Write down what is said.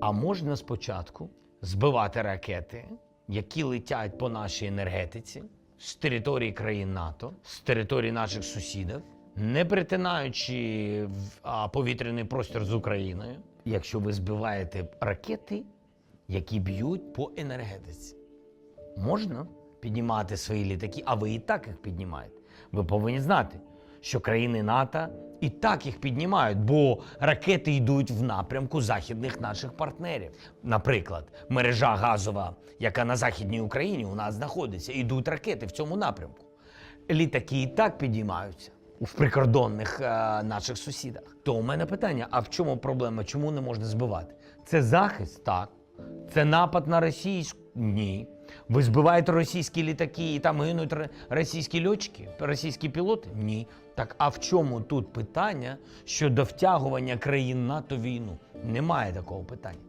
А можна спочатку збивати ракети, які летять по нашій енергетиці з території країн НАТО, з території наших сусідів, не притинаючи в повітряний простір з Україною, якщо ви збиваєте ракети, які б'ють по енергетиці. Можна піднімати свої літаки, а ви і так їх піднімаєте. Ви повинні знати, що країни НАТО і так їх піднімають, бо ракети йдуть в напрямку західних наших партнерів. Наприклад, мережа газова, яка на Західній Україні у нас знаходиться, йдуть ракети в цьому напрямку. Літаки і так підіймаються в прикордонних е, наших сусідах. То у мене питання: а в чому проблема? Чому не можна збивати? Це захист, так. Це напад на російську? Ні. Ви збиваєте російські літаки і там гинуть російські льотчики, російські пілоти? Ні. Так а в чому тут питання щодо втягування країн НАТО війну? Немає такого питання.